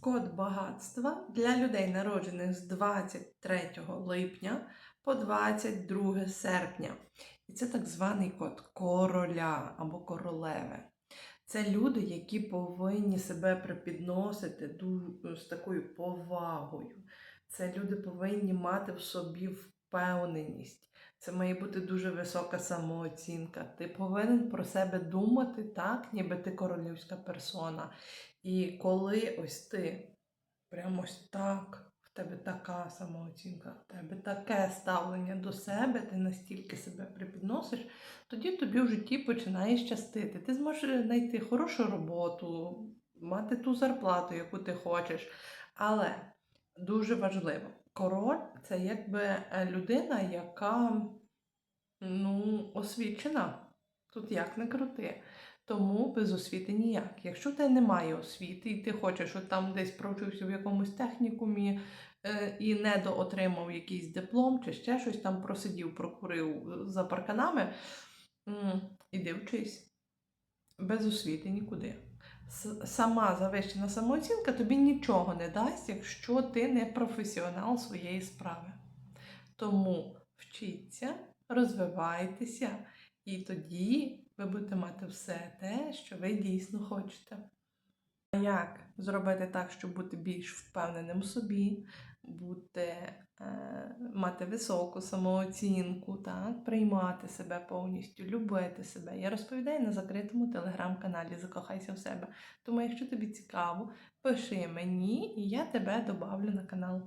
Код багатства для людей, народжених з 23 липня по 22 серпня. І це так званий код короля або королеви. Це люди, які повинні себе припідносити з такою повагою. Це люди повинні мати в собі впевненість. Це має бути дуже висока самооцінка. Ти повинен про себе думати так, ніби ти королівська персона. І коли ось ти прямо ось так, в тебе така самооцінка, в тебе таке ставлення до себе, ти настільки себе припідносиш, тоді тобі в житті починає щастити. Ти зможеш знайти хорошу роботу, мати ту зарплату, яку ти хочеш. Але дуже важливо, король це якби е, людина, яка ну, освічена. Тут як не крути. Тому без освіти ніяк. Якщо в тебе немає освіти, і ти хочеш, от там десь провчився в якомусь технікумі е, і недоотримав якийсь диплом чи ще щось там просидів, прокурив за парканами, іди вчись. Без освіти нікуди. Сама завищена самооцінка тобі нічого не дасть, якщо ти не професіонал своєї справи. Тому вчіться, розвивайтеся, і тоді ви будете мати все те, що ви дійсно хочете. А як зробити так, щоб бути більш впевненим в собі, бути, е, мати високу самооцінку, так, приймати себе повністю, любити себе. Я розповідаю на закритому телеграм-каналі Закохайся в себе. Тому, якщо тобі цікаво, пиши мені, і я тебе добавлю на канал.